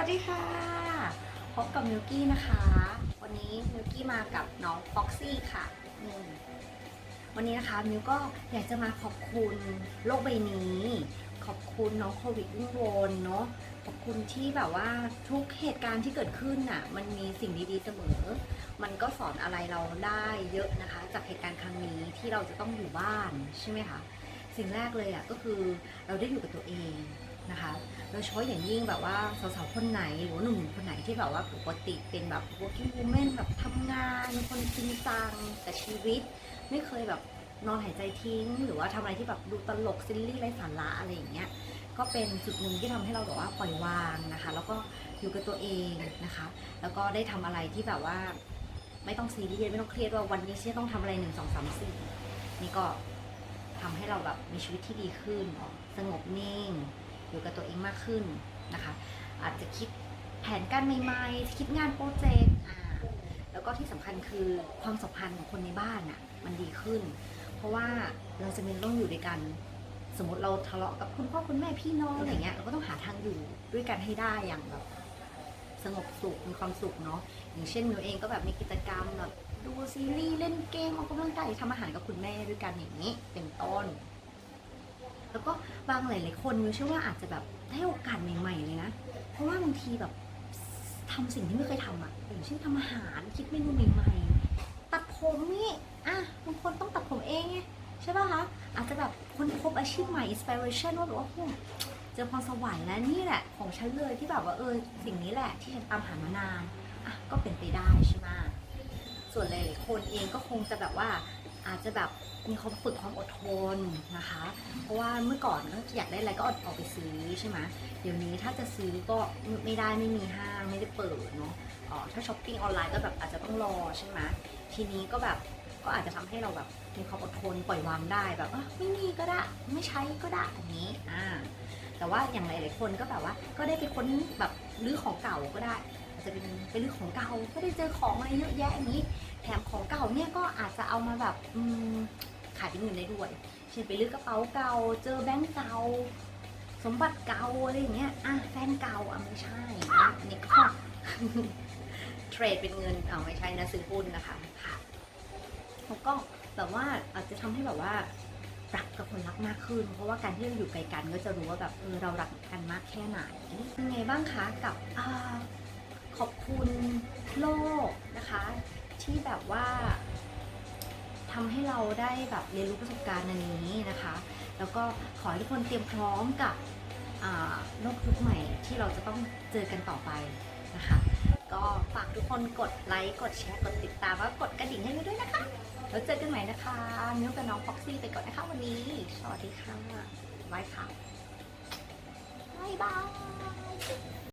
วัสดีค่ะ พบกับมิวกี้นะคะ วันนี้มิวกี้มากับน้องฟ็อกซี่ค่ะ วันนี้นะคะมิวก็อยากจะมาขอบคุณโลกใบนี้ ขอบคุณน้องโควิดวุ่นวนเนาะ ขอบคุณที่แบบว่าทุกเหตุการณ์ที่เกิดขึ้นน่ะ มันมีสิ่งดีๆเสมอ มันก็สอนอะไรเราได้เยอะนะคะ จากเหตุการณ์ครั้งนี้ที่เราจะต้องอยู่บ้านใช่ไหมคะ สิ่งแรกเลยอะก็คือเราได้อยู่กับตัวเอง นะคะโดยเฉพาะอย่างยิ่งแบบว่าสาวๆคนไหนหรือว่าหนุ่มคนไหนที่แบบว่าปกติเป็นแบบ working woman แบบทำงานคนจริงจังแต่ชีวิต ไม่เคยแบบนอนหายใจทิ้ง หรือว่าทำอะไรที่แบบดูตลกซิลลี่ไร้สาระอะไรอย่างเงี้ยก็เป็นจุดหนึ่งที่ทำให้เราแบบว่าปล่อยวางนะคะ แล้วก็อยู่กับตัวเองนะคะ แล้วก็ได้ทำอะไรที่แบบว่าไม่ต้องซีเรียสไม่ต้องเครียดว่าวันนี้ฉันต้องทำอะไรหนึ่งสองสามสี่นี่ก็ทำให้เราแบบมีชีวิตที่ดีขึ้นสงบนิ่ง กับตัวเองมากขึ้นนะคะ อาจจะคิดแผนการใหม่ๆคิดงานโปรเจกต์แล้วก็ที่สำคัญคือความสัมพันธ์ของคนในบ้านอะมันดีขึ้น เพราะว่าเราจะเป็นต้องอยู่ด้วยกัน สมมติเราทะเลาะกับคุณพ่อคุณแม่พี่น้องอะไรเงี้ยเราก็ต้องหาทางอยู่ด้วยกันให้ได้อย่างแบบสงบสุขมีความสุขเนาะอย่างเช่นหนูเองก็แบบมีกิจกรรมแบบดูซีรีส์เล่นเกมออกกำลังกายทำอาหารกับคุณแม่ด้วยกันอย่างนี้เป็นต้น แล้วก็บางหลายๆคนมิวเชื่อว่าอาจจะแบบได้โอกาสใหม่ ๆ เลยนะ เพราะว่าบางทีแบบทำสิ่งที่ไม่เคยทำอะอย่างเช่นทำอาหารคิดเมนูใหม่ๆตัดผมนี่อะบางคนต้องตัดผมเองไงใช่ป่ะคะอาจจะแบบคนพบอาชีพใหม่อินสปิเรชันว่าแบบว่าเจอพรสวรรค์แล้วนี่แหละ ของฉันเลยที่แบบว่าเออสิ่งนี้แหละที่ฉันตามหามานานอะก็เป็นไปได้ใช่ไหมส่วนหลายคนเองก็คงจะแบบว่า อาจจะแบบมีความฝึกความอดทนนะคะ เพราะว่าเมื่อก่อนก็อยากได้อะไรก็อดออกไปซื้อใช่ไหมเดี๋ยวนี้ถ้าจะซื้อก็ไม่ได้ไม่มีห้างไม่ได้เปิดเนาะอ๋อถ้าช้อปปิ้งออนไลน์ก็แบบอาจจะต้องรอใช่ไหมทีนี้ก็แบบก็อาจจะทำให้เราแบบมีความอดทนปล่อยวางได้แบบว่าไม่มีก็ได้ไม่ใช้ก็ได้อย่างนี้อ่าแต่ว่าอย่างหลายๆคนก็แบบว่าก็ได้ไปค้นแบบรื้อของเก่าก็ได้อาจจะเป็นไปรื้อของเก่าก็ได้เจอของอะไรเยอะแยะอย่างนี้ แถมของเก่าเนี่ยก็อาจจะเอามาแบบขายเป็นเงินได้ด้วยเช่นไปลื้อกระเป๋าเก่า เจอแบงก์เก่า สมบัติเก่าอะไรอย่างเงี้ยอะแฟนเก่าอะไม่ใช่นะอันนี้ก็เทรดเป็นเงินเอาไม่ใช่นะซื้อหุ้นนะคะค่ะแล้วก็แบบว่าอาจจะทำให้แบบว่ารักกับคนรักมากขึ้น เพราะว่าการที่เราอยู่ไกลกันก็จะรู้ว่าแบบเออเรารักกันมากแค่ไหนเป็นไงบ้างคะกับอขอบคุณโลกนะคะ ที่แบบว่าทำให้เราได้แบบเรียนรู้ประสบการณ์อันนี้นะคะ แล้วก็ขอให้ทุกคนเตรียมพร้อมกับอ่าโลกยุคใหม่ที่เราจะต้องเจอกันต่อไปนะคะ ก็ฝากทุกคนกดไลค์ กดแชร์ กดติดตามแล้วกดกระดิ่งให้มิวด้วยนะคะ แล้วเจอกันใหม่นะคะมิวกับน้องฟ็อกซี่ไปก่อนนะคะวันนี้ สวัสดีค่ะบายค่ะบายบาย